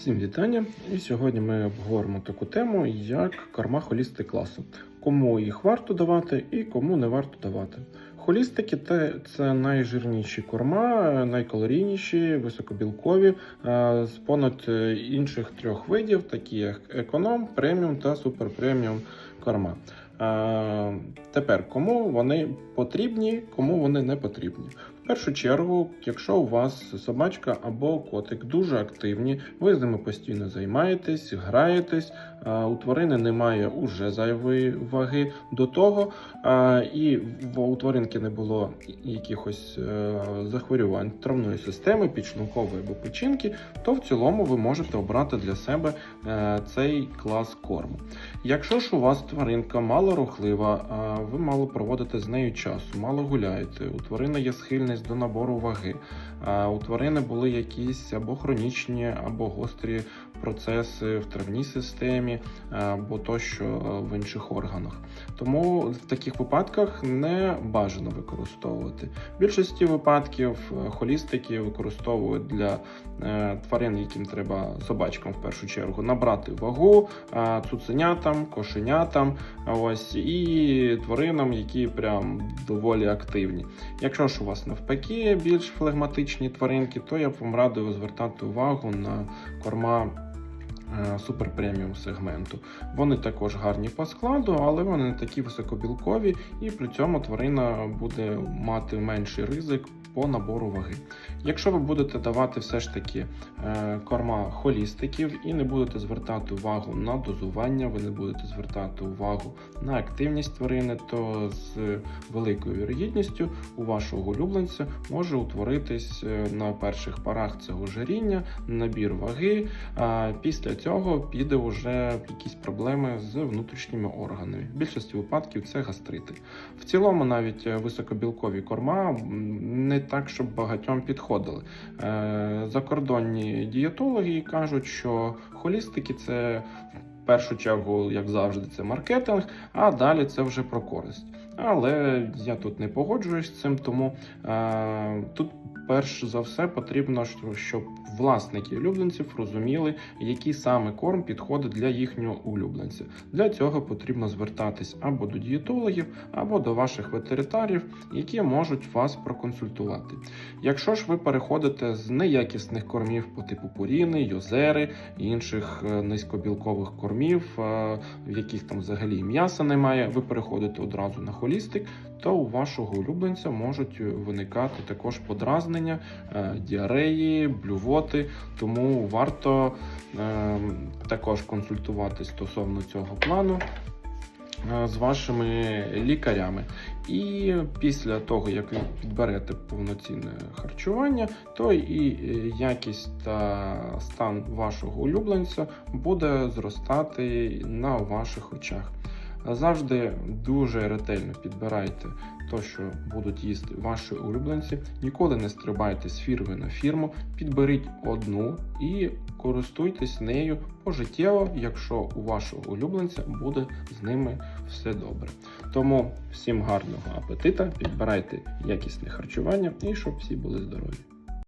Всім вітання! І сьогодні ми обговоримо таку тему, як корма холісти класу. Кому їх варто давати і кому не варто давати. Холістики це найжирніші корма, найкалорійніші, високобілкові е, з понад е, інших трьох видів, такі як економ, преміум та суперпреміум корма. Е, Тепер кому вони потрібні, кому вони не потрібні. Першу чергу, якщо у вас собачка або котик дуже активні, ви з ними постійно займаєтесь, граєтесь, у тварини немає уже зайвої ваги до того, і у тваринки не було якихось е, захворювань травної системи, підшлункової або печінки, то в цілому ви можете обрати для себе е, цей клас корму. Якщо ж у вас тваринка малорухлива, ви мало проводите з нею часу, мало гуляєте, у тварини є схильність до набору ваги, а у тварини були якісь або хронічні, або гострі процеси в травній системі, або тощо е, в інших органах. Тому в таких випадках не бажано використовувати. В більшості випадків е, холістики використовують для е, тварин, яким треба собачкам в першу чергу набрати вагу, е, цуценятам, кошенятам, ось і тваринам, які прям доволі активні. Якщо ж у вас навпаки більш флегматичні тваринки, то я б вам радив звертати увагу на корма. Е, Супер преміум сегменту. Вони також гарні по складу, але вони не такі високобілкові, і при цьому тварина буде мати менший ризик по набору ваги. Якщо ви будете давати все ж таки е, корма холістиків і не будете звертати увагу на дозування, ви не будете звертати увагу на активність тварини, то з великою вірогідністю у вашого улюбленця може утворитись е, на перших парах це ожиріння, набір ваги. Після цього піде вже якісь проблеми з внутрішніми органами. В більшості випадків це гастрити. В цілому, навіть е, високобілкові корма не так, щоб багатьом підходили. Е, Закордонні дієтологи кажуть, що холістики це. В першу чергу, як завжди, це маркетинг, а далі це вже про користь. Але я тут не погоджуюсь з цим, тому е, тут перш за все потрібно, щоб власники улюбленців розуміли, який саме корм підходить для їхнього улюбленця. Для цього потрібно звертатись або до дієтологів, або до ваших ветеринарів, які можуть вас проконсультувати. Якщо ж ви переходите з неякісних кормів по типу пуріни, йозери і інших е, низькобілкових кормів, е, в яких там взагалі м'яса немає, ви переходите одразу на холістик, то у вашого улюбленця можуть виникати також подразнення, е, діареї, блювоти. Тому варто е, також консультуватись стосовно цього плану е, з вашими лікарями. І після того, як ви підберете повноцінне харчування, то і е, якість та стан вашого улюбленця буде зростати на ваших очах. Завжди дуже ретельно підбирайте те, що будуть їсти ваші улюбленці. Ніколи не стрибайте з фірми на фірму, підберіть одну і користуйтесь нею пожиттєво, якщо у вашого улюбленця буде з ними все добре. Тому всім гарного апетита, підбирайте якісне харчування і щоб всі були здорові.